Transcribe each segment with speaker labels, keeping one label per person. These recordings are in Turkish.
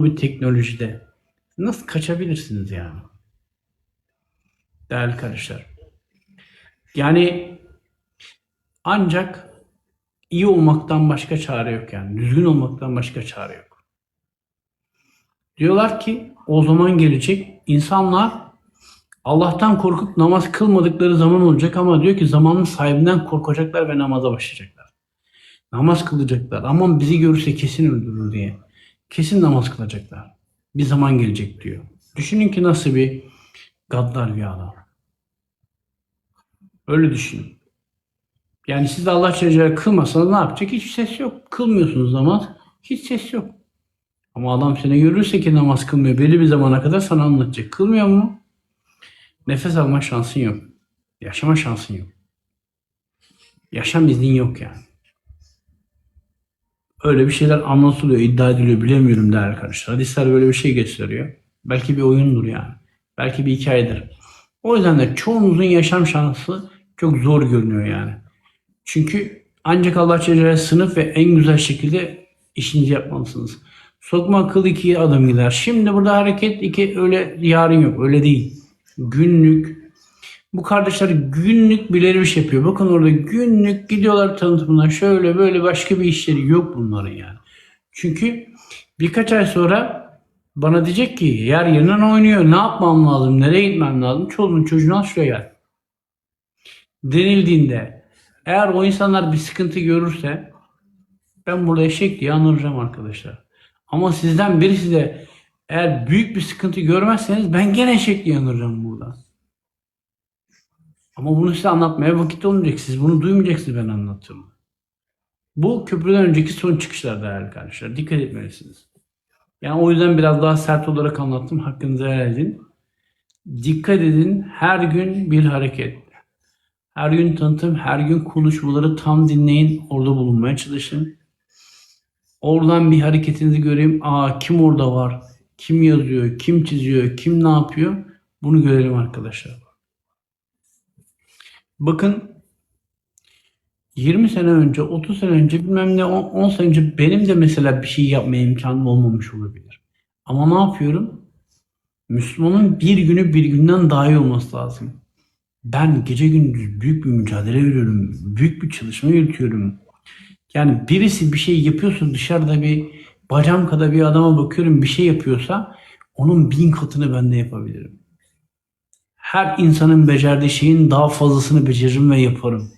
Speaker 1: bir teknolojide nasıl kaçabilirsiniz yani? Değerli kardeşler. Yani ancak iyi olmaktan başka çare yok yani. Düzgün olmaktan başka çare yok. Diyorlar ki o zaman gelecek insanlar Allah'tan korkup namaz kılmadıkları zaman olacak ama diyor ki zamanın sahibinden korkacaklar ve namaza başlayacaklar. Namaz kılacaklar. Aman bizi görürse kesin öldürür diye. Kesin namaz kılacaklar. Bir zaman gelecek diyor. Düşünün ki nasıl bir gaddar bir adam. Öyle düşünün. Yani siz de Allah Celle kılmasanız ne yapacak? Hiç ses yok. Kılmıyorsunuz namaz. Hiç ses yok. Ama adam seni görürse ki namaz kılmıyor. Belli bir zamana kadar sana anlatacak. Kılmıyor mu? Nefes alma şansın yok. Yaşama şansın yok. Yaşam iznin yok yani. Öyle bir şeyler anlatılıyor, iddia ediliyor bilemiyorum değerli arkadaşlar. Hadisler böyle bir şey gösteriyor. Belki bir oyundur yani. Belki bir hikayedir. O yüzden de çoğunuzun yaşam şansı çok zor görünüyor yani. Çünkü ancak Allah Celle sınıf ve en güzel şekilde işinizi yapmalısınız. Sokma akıl iki adım gider. Şimdi burada hareket iki öyle yarın yok. Öyle değil. Günlük. Bu kardeşler günlük bilir bir şey yapıyor. Bakın orada günlük gidiyorlar tanıtımına şöyle böyle başka bir işleri yok bunların yani. Çünkü birkaç ay sonra bana diyecek ki yer yerinden oynuyor. Ne yapmam lazım? Nereye gitmem lazım? Çoluğun çocuğunu al şuraya gel. Denildiğinde eğer o insanlar bir sıkıntı görürse ben burada eşek diye anıracağım arkadaşlar. Ama sizden birisi de eğer büyük bir sıkıntı görmezseniz ben gene eşek diye anıracağım burada. Ama bunu size anlatmaya vakit olmayacak. Siz bunu duymayacaksınız ben anlattığımı. Bu köprüden önceki son çıkışlar değerli kardeşler. Dikkat etmelisiniz. Yani o yüzden biraz daha sert olarak anlattım. Hakkınızı helal edin. Dikkat edin. Her gün bir hareket. Her gün tanıtım, her gün konuşmaları tam dinleyin. Orada bulunmaya çalışın. Oradan bir hareketinizi göreyim. Aa kim orada var? Kim yazıyor? Kim çiziyor? Kim ne yapıyor? Bunu görelim arkadaşlar. Bakın 20 sene önce, 30 sene önce, bilmem ne 10, 10 sene önce benim de mesela bir şey yapmaya imkanım olmamış olabilir. Ama ne yapıyorum? Müslümanın bir günü bir günden daha iyi olması lazım. Ben gece gündüz büyük bir mücadele veriyorum. Büyük bir çalışma yürütüyorum. Yani birisi bir şey yapıyorsa dışarıda bir bacam kadar bir adama bakıyorum bir şey yapıyorsa onun bin katını ben de yapabilirim. Her insanın becerdiği şeyin daha fazlasını beceririm ve yaparım.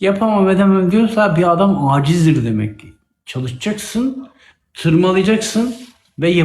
Speaker 1: Yapamam edemem diyorsa bir adam acizdir demek ki. Çalışacaksın, tırmalayacaksın ve yap-